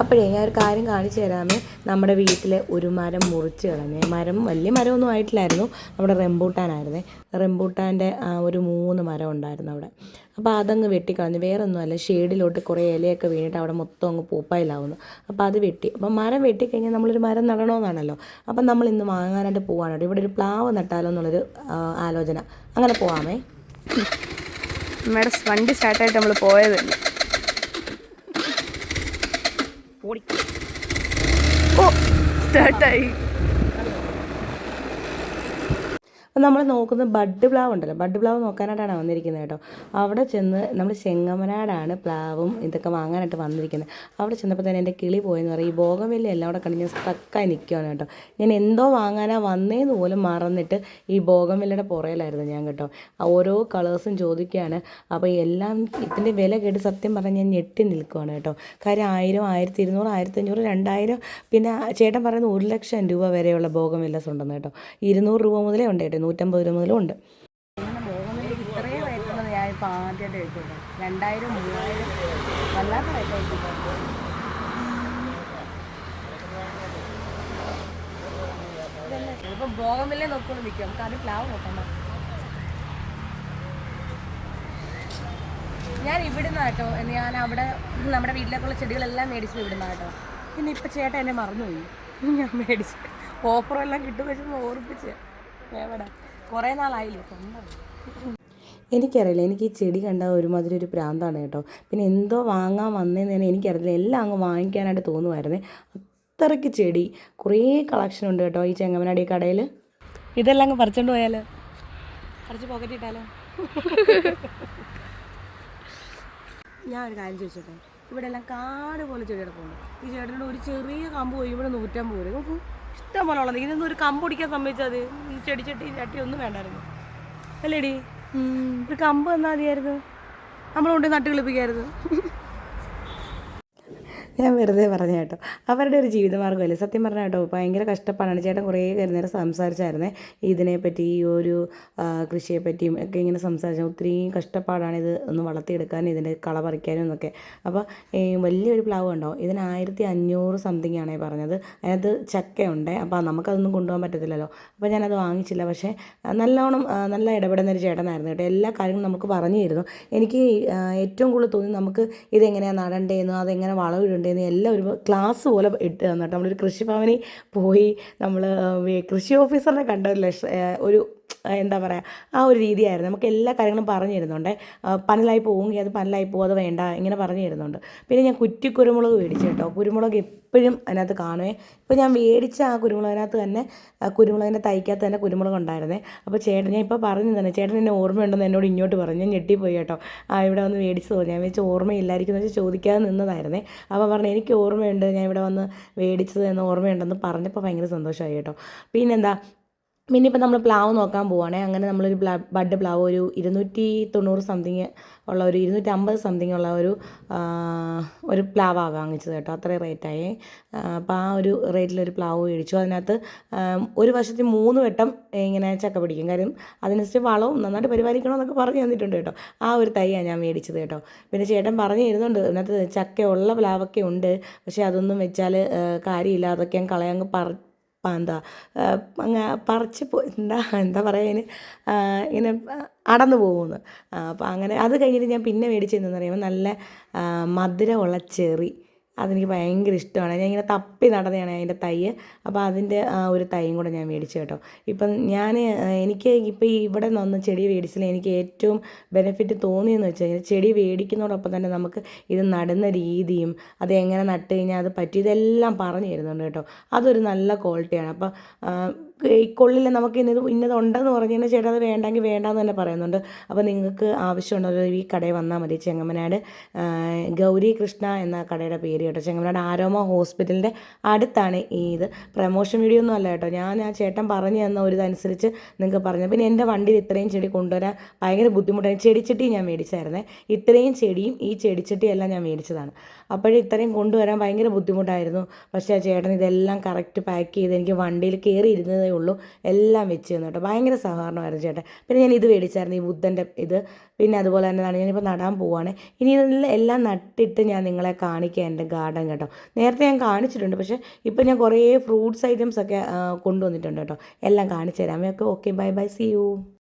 അപ്പോഴേ ഞാൻ ഒരു കാര്യം കാണിച്ചു തരാമേ. നമ്മുടെ വീട്ടിലെ ഒരു മരം മുറിച്ച് കളഞ്ഞേ. മരം വലിയ മരമൊന്നും ആയിട്ടില്ലായിരുന്നു. നമ്മുടെ റെമ്പൂട്ടാനായിരുന്നേ റെമ്പൂട്ടാന്റെ ഒരു മൂന്ന് മരം ഉണ്ടായിരുന്നു അവിടെ. അപ്പോൾ അതങ്ങ് വെട്ടിക്കളഞ്ഞു വേറെ ഒന്നുമല്ല ഷെയ്ഡിലോട്ട് കുറേ ഇലയൊക്കെ വീണിട്ട് അവിടെ മൊത്തം അങ്ങ് പൂപ്പായിലാവുന്നു. അപ്പോൾ അത് വെട്ടി. അപ്പോൾ മരം വെട്ടിക്കഴിഞ്ഞാൽ നമ്മളൊരു മരം നടണമെന്നാണല്ലോ. അപ്പം നമ്മൾ ഇന്ന് വാങ്ങാനായിട്ട് പോകാനുണ്ട് ഇവിടെ ഒരു പ്ലാവ് നട്ടാലോ എന്നുള്ളൊരു ആലോചന. അങ്ങനെ പോവാമേ. മേഡം വണ്ടി സ്റ്റാർട്ടായിട്ട് നമ്മൾ പോയതല്ല? ഓ സ്റ്റാർട്ടായി നമ്മൾ നോക്കുന്ന ബഡ് പ്ലാവ് ഉണ്ടല്ലോ ബഡ് പ്ലാവ് നോക്കാനായിട്ടാണ് വന്നിരിക്കുന്നത് കേട്ടോ. അവിടെ ചെന്ന് നമ്മൾ ചെങ്ങമനാടാണ് പ്ലാവും ഇതൊക്കെ വാങ്ങാനായിട്ട് വന്നിരിക്കുന്നത്. അവിടെ ചെന്നപ്പോൾ തന്നെ എന്റെ കിളി പോയെന്ന് പറയും ഈ ബോഗമില്ല എല്ലാം അവിടെ കണ്ട് ഞാൻ സ്ട്രക്കായി നിൽക്കുകയാണ് കേട്ടോ. ഞാൻ എന്തോ വാങ്ങാനാ വന്നേന്ന് പോലും മറന്നിട്ട് ഈ ബോഗമില്ലയുടെ പുറയിലായിരുന്നു ഞാൻ കേട്ടോ. ഓരോ കളേഴ്സും ചോദിക്കുകയാണ്. അപ്പോൾ എല്ലാം ഇതിന്റെ വില കേട്ട് സത്യം പറഞ്ഞാൽ ഞാൻ ഞെട്ടി നിൽക്കുകയാണ് കേട്ടോ. കാര്യം ആയിരം ആയിരത്തി ഇരുന്നൂറ് ആയിരത്തി അഞ്ഞൂറ് രണ്ടായിരം. പിന്നെ ചേട്ടൻ പറയുന്ന ഒരു ലക്ഷം രൂപ വരെയുള്ള ബോഗമില്ലസ് ഉണ്ടെന്ന് കേട്ടോ. ഇരുന്നൂറ് രൂപ മുതലേ ഉണ്ട് കേട്ടോ നൂറ്റമ്പത് രൂപ മുതലും ഉണ്ട്. ഞാൻ ഇവിടുന്ന് കേട്ടോ ഞാൻ അവിടെ നമ്മുടെ വീട്ടിലേക്കുള്ള ചെടികളെല്ലാം മേടിച്ചത് ഇവിടുന്ന് കേട്ടോ. പിന്നെ ഇപ്പം ചേട്ടൻ എന്നെ മറന്നുപോയി. ഞാൻ മേടിച്ചു ഓഫറും എല്ലാം വെച്ചൊന്ന് ഓർപ്പിച്ച്. എവിടെ? കുറേ നാളായില്ലേ? എനിക്കറിയില്ല. എനിക്ക് ഈ ചെടി കണ്ട ഒരുമാതിരി ഒരു പ്രാന്താണ് കേട്ടോ. പിന്നെ എന്തോ വാങ്ങാൻ വന്നതെന്ന് തന്നെ എനിക്കറിയില്ല. എല്ലാം അങ്ങ് വാങ്ങിക്കാനായിട്ട് തോന്നുമായിരുന്നേ അത്രയ്ക്ക് ചെടി. കുറേ കളക്ഷൻ ഉണ്ട് കേട്ടോ ഈ ചെങ്ങമനാടി കടയിൽ ഇതെല്ലാം അങ്ങ് പറിച്ചോണ്ട് പോയാലോ? പറിച്ച് പോക്കറ്റ് ഇട്ടാലോ? ഞാൻ ഒരു കാര്യം ചോദിച്ചോട്ടെ? ഇവിടെ എല്ലാം കാട് പോലെ ചെടി കിടപ്പുണ്ട് ഈ ചേട്ടനോട് ഒരു ചെറിയ കമ്പ് പോയി ഇവിടെ നൂറ്റമ്പത് രൂപ. നോക്കൂ ഇഷ്ടം പോലെ ഉള്ളത് ഇതിനൊന്നും ഒരു കമ്പ് പിടിക്കാൻ സമ്മതിച്ചാൽ മതി. ഈ ചെടി ചട്ടി ചട്ടി ഒന്നും വേണ്ടായിരുന്നു. അല്ലേടി? ഒരു കമ്പ് തന്നാൽ മതിയായിരുന്നു. നമ്മളുണ്ട് കൊണ്ട് നട്ട് കളിപ്പിക്കായിരുന്നു ഞാൻ വെറുതെ പറഞ്ഞ കേട്ടോ. അവരുടെ ഒരു ജീവിതമാർഗമല്ലേ സത്യം പറഞ്ഞ കേട്ടോ ഭയങ്കര കഷ്ടപ്പാടാണ്. ചേട്ടൻ കുറേ നേരം സംസാരിച്ചായിരുന്നേ. ഇതിനെപ്പറ്റി ഈ ഒരു കൃഷിയെപ്പറ്റിയും ഒക്കെ ഇങ്ങനെ സംസാരിച്ച ഒത്തിരി കഷ്ടപ്പാടാണ് ഇത് ഒന്ന് വളർത്തിയെടുക്കാനും ഇതിന്റെ കള പറിക്കാനും എന്നൊക്കെ. അപ്പോൾ വലിയൊരു പ്ലാവ് ഉണ്ടോ ഇതിന് ആയിരത്തി അഞ്ഞൂറ് സംതിങ് ആണേ പറഞ്ഞത്. അതിനകത്ത് ചക്കയുണ്ട്. അപ്പോൾ നമുക്കതൊന്നും കൊണ്ടുപോകാൻ പറ്റത്തില്ലല്ലോ. അപ്പോൾ ഞാനത് വാങ്ങിച്ചില്ല. പക്ഷേ നല്ലോണം നല്ല ഇടപെടുന്ന ഒരു ചേട്ടനായിരുന്നു കേട്ടോ. എല്ലാ കാര്യങ്ങളും നമുക്ക് പറഞ്ഞു തരുന്നു. എനിക്ക് ഏറ്റവും കൂടുതൽ തോന്നി നമുക്ക് ഇതെങ്ങനെയാണ് നടണ്ടേന്ന് അതെങ്ങനെ വളമിടണ്ടേന്ന് എല്ലാം ഒരു ക്ലാസ് പോലെ ഇട്ട് തന്നിട്ട് നമ്മളൊരു കൃഷിഭവനിൽ പോയി നമ്മൾ കൃഷി ഓഫീസറിനെ കണ്ട ഒരു ലക്ഷ ഒരു എന്താ പറയുക ആ ഒരു രീതിയായിരുന്നു. നമുക്ക് എല്ലാ കാര്യങ്ങളും പറഞ്ഞു തരുന്നുണ്ട് പനലായി പോവുമെങ്കിൽ അത് പനലായി പോകും അത് വേണ്ട ഇങ്ങനെ പറഞ്ഞു തരുന്നുണ്ട് പിന്നെ ഞാൻ കുറ്റി കുരുമുളക് മേടിച്ചു കേട്ടോ. കുരുമുളക് എപ്പോഴും അതിനകത്ത് കാണുവേ. ഇപ്പോൾ ഞാൻ മേടിച്ച ആ കുരുമുളകിനകത്ത് തന്നെ കുരുമുളകിന്റെ തൈക്കകത്ത് തന്നെ കുരുമുളക് ഉണ്ടായിരുന്നേ. അപ്പോൾ ചേട്ടൻ ഞാൻ ഇപ്പോൾ പറഞ്ഞു തന്നെ ചേട്ടൻ എന്നെ ഓർമ്മയുണ്ടെന്ന് എന്നോട് ഇങ്ങോട്ട് പറഞ്ഞു. ഞാൻ ഞെട്ടിപ്പോയി കേട്ടോ. ആ ഇവിടെ വന്ന് മേടിച്ചു തോന്നി ഞാൻ വെച്ച് ഓർമ്മയില്ലായിരിക്കും എന്ന് വെച്ചാൽ ചോദിക്കാതെ നിന്നതായിരുന്നേ. അപ്പോൾ പറഞ്ഞു എനിക്ക് ഓർമ്മയുണ്ട് ഞാൻ ഇവിടെ വന്ന് മേടിച്ചത് എന്ന് ഓർമ്മയുണ്ടെന്ന് പറഞ്ഞപ്പോൾ ഭയങ്കര സന്തോഷമായി കേട്ടോ. പിന്നെന്താ പിന്നെ ഇപ്പം നമ്മൾ പ്ലാവ് നോക്കാൻ പോവുകയാണെ അങ്ങനെ നമ്മളൊരു പ്ലാ ബഡ് പ്ലാവ് ഒരു ഇരുന്നൂറ്റി തൊണ്ണൂറ് സംതിങ് ഉള്ള ഒരു ഇരുന്നൂറ്റി അമ്പത് സംതിങ് ഉള്ള ഒരു ഒരു പ്ലാവാണ് വാങ്ങിച്ചത് കേട്ടോ. അത്രയും റേറ്റായി. അപ്പോൾ ആ ഒരു റേറ്റിലൊരു പ്ലാവ് മേടിച്ചു. അതിനകത്ത് ഒരു വർഷത്തിൽ മൂന്ന് വട്ടം ഇങ്ങനെ ചക്ക പിടിക്കും. കാര്യം അതിനനുസരിച്ച് വളവും നന്നായിട്ട് പരിപാലിക്കണം എന്നൊക്കെ പറഞ്ഞു തന്നിട്ടുണ്ട് കേട്ടോ. ആ ഒരു തൈയാണ് ഞാൻ മേടിച്ചത് കേട്ടോ. പിന്നെ ചേട്ടൻ പറഞ്ഞു തരുന്നുണ്ട് അതിനകത്ത് ചക്കയുള്ള പ്ലാവൊക്കെ ഉണ്ട്. പക്ഷേ അതൊന്നും വെച്ചാൽ കാര്യമില്ല. അതൊക്കെ ഞാൻ കളയങ്ങ് പറ എന്താ പറിച്ച് എന്താ എന്താ പറയുക ഇങ്ങനെ അടന്നു പോകുമെന്ന് അപ്പോൾ അങ്ങനെ അത് കഴിഞ്ഞിട്ട് ഞാൻ പിന്നെ മേടിച്ചതെന്ന് പറയുമ്പോൾ നല്ല മധുരമുള്ള ചെറി. അതെനിക്ക് ഭയങ്കര ഇഷ്ടമാണ്. ഞാൻ ഇങ്ങനെ തപ്പി നടന്നതാണ് അതിന്റെ തൈ അപ്പോൾ അതിന്റെ ആ ഒരു തൈയും കൂടെ ഞാൻ മേടിച്ചു കേട്ടോ. ഇപ്പം ഞാൻ എനിക്ക് ഇപ്പോൾ ഇവിടെ നിന്ന് ചെടി മേടിച്ചതിൽ എനിക്ക് ഏറ്റവും ബെനിഫിറ്റ് തോന്നിയെന്ന് വെച്ച് കഴിഞ്ഞാൽ ചെടി മേടിക്കുന്നതോടൊപ്പം തന്നെ നമുക്ക് ഇത് നടുന്ന രീതിയും അത് എങ്ങനെ നട്ട് കഴിഞ്ഞാൽ അത് പറ്റി ഇതെല്ലാം പറഞ്ഞു തരുന്നുണ്ട് കേട്ടോ. അതൊരു നല്ല ക്വാളിറ്റിയാണ് അപ്പം ഈ കൊള്ളില്ല നമുക്ക് ഇന്നത് ഇന്നത് ഉണ്ടെന്ന് പറഞ്ഞു കഴിഞ്ഞാൽ ചേട്ടാ അത് വേണ്ടെങ്കിൽ വേണ്ടാന്ന് തന്നെ പറയുന്നുണ്ട്. അപ്പോൾ നിങ്ങൾക്ക് ആവശ്യമുണ്ടോ? ഈ കടയിൽ വന്നാൽ മതി. ചെങ്ങമനാട് ഗൗരി കൃഷ്ണ എന്ന കടയുടെ പേര് കേട്ടോ. ചെങ്ങമനാട് ആരോമ ഹോസ്പിറ്റലിന്റെ അടുത്താണ് ഈ ഇത്. പ്രമോഷൻ വീഡിയോ ഒന്നും അല്ല കേട്ടോ. ഞാൻ ആ ചേട്ടൻ പറഞ്ഞു തന്ന ഒരു ഇതനുസരിച്ച് നിങ്ങൾക്ക് പറഞ്ഞു പിന്നെ എന്റെ വണ്ടിയിൽ ഇത്രയും ചെടി കൊണ്ടുവരാൻ ഭയങ്കര ബുദ്ധിമുട്ടാണ് ചെടിച്ചട്ടി ഞാൻ മേടിച്ചായിരുന്നേ. ഇത്രയും ചെടിയും ഈ ചെടിച്ചട്ടിയെല്ലാം ഞാൻ മേടിച്ചതാണ്. അപ്പോഴേ ഇത്രയും കൊണ്ടുവരാൻ ഭയങ്കര ബുദ്ധിമുട്ടായിരുന്നു. പക്ഷേ ആ ചേട്ടൻ ഇതെല്ലാം കറക്റ്റ് പാക്ക് ചെയ്ത് എനിക്ക് വണ്ടിയിൽ കയറി ഇരുന്നത് തന്നതേ ഉള്ളൂ. എല്ലാം വെച്ച് തന്നു കേട്ടോ. ഭയങ്കര സഹകരണമായിരുന്നു ചേട്ടൻ പിന്നെ ഞാൻ ഇത് മേടിച്ചായിരുന്നു ഈ ബുദ്ധന്റെ ഇത്. പിന്നെ അതുപോലെ തന്നെ ദാ ഞാനിപ്പോൾ നടാൻ പോവാണ്. ഇനി ഇതെല്ലാം എല്ലാം നട്ടിട്ട് ഞാൻ നിങ്ങളെ കാണിക്കാം എന്റെ ഗാർഡൻ കേട്ടോ. നേരത്തെ ഞാൻ കാണിച്ചിട്ടുണ്ട് പക്ഷേ ഇപ്പോൾ ഞാൻ കുറേ ഫ്രൂട്ട്സ് ഐറ്റംസ് ഒക്കെ കൊണ്ടുവന്നിട്ടുണ്ട് കേട്ടോ. എല്ലാം കാണിച്ചു തരാം. Okay bye bye see you.